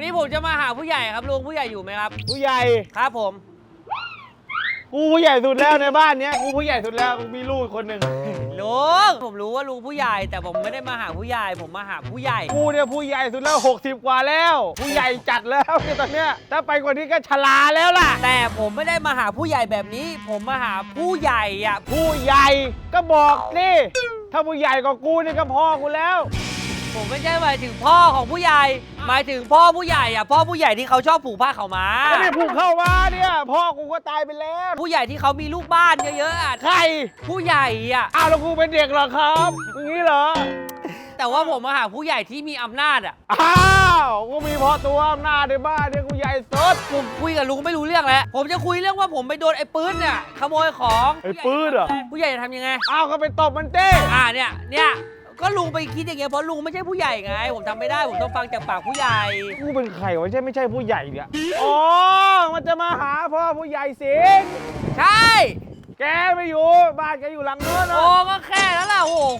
วันนี้ผมจะมาหาผู้ใหญ่ครับลุงผู้ใหญ่อยู่ไหมครับ ผู้ใหญ่ ครับผม กูผู้ใหญ่สุดแล้วในบ้านเนี้ย กูผู้ใหญ่สุดแล้วกูมีลูกอีกคนหนึ่งลุงผมรู้ว่าลุงผู้ใหญ่ แต่ผมไม่ได้มาหาผู้ใหญ่ผมมาหาผู้ใหญ่ กูเนี่ยผู้ใหญ่สุดแล้ว 60 กว่าแล้ว ผู้ใหญ่จัดแล้วเนี่ยตอนเนี้ยถ้าไปกว่านี้ก็ชราแล้วล่ะ แต่ผมไม่ได้มาหาผู้ใหญ่แบบนี้ ผมมาหาผู้ใหญ่อะผู้ใหญ่ก็บอกนี่ถ้าผู้ใหญ่กว่ากูนี่ก็พ่อกูแล้ว ผมไม่ใช่หมายถึงพ่อของผู้ใหญ่ หมายถึงพ่อผู้ใหญ่อะพ่อผู้ใหญ่ที่เขาชอบผูกผ้าขาวม้า ก็นี่ผูกเข้ามาเนี่ยพ่อกูก็ตายไปแล้วผู้ใหญ่ที่เขามีลูกบ้านเยอะๆอะใครผู้ใหญ่อะอ้าวแล้วกูเป็นเด็กเหรอครับอย่างนี้เหรอแต่ว่าผมมาหาผู้ใหญ่ที่มีอำนาจอะอ้าวกูมีพอตัวอำนาจในบ้านเนี่ยกูใหญ่สุดผมคุยกับลุงไม่รู้เรื่องแล้วผมจะคุยเรื่องว่าผมไปโดนไอ้ปืนเนี่ยขโมยของไอ้ปืนเหรอผู้ใหญ่จะทำยังไงอ้าวก็ไปตบมันเต้อ่าเนี่ยเนี่ย ก็ลุงไปคิดอย่างเงี้ยเพราะลุงไม่ใช่ผู้ใหญ่ไง ผมทำไม่ได้ผมต้องฟังจากปากผู้ใหญ่กูเป็นใครวะใช่ไม่ใช่ผู้ใหญ่เนี่ยอ๋อมันจะมาหาพ่อผู้ใหญ่สิงใช่ แกไม่อยู่ บ้านแกอยู่หลังโน้นโอ้นะก็แค่นั้นแหละโอ้โห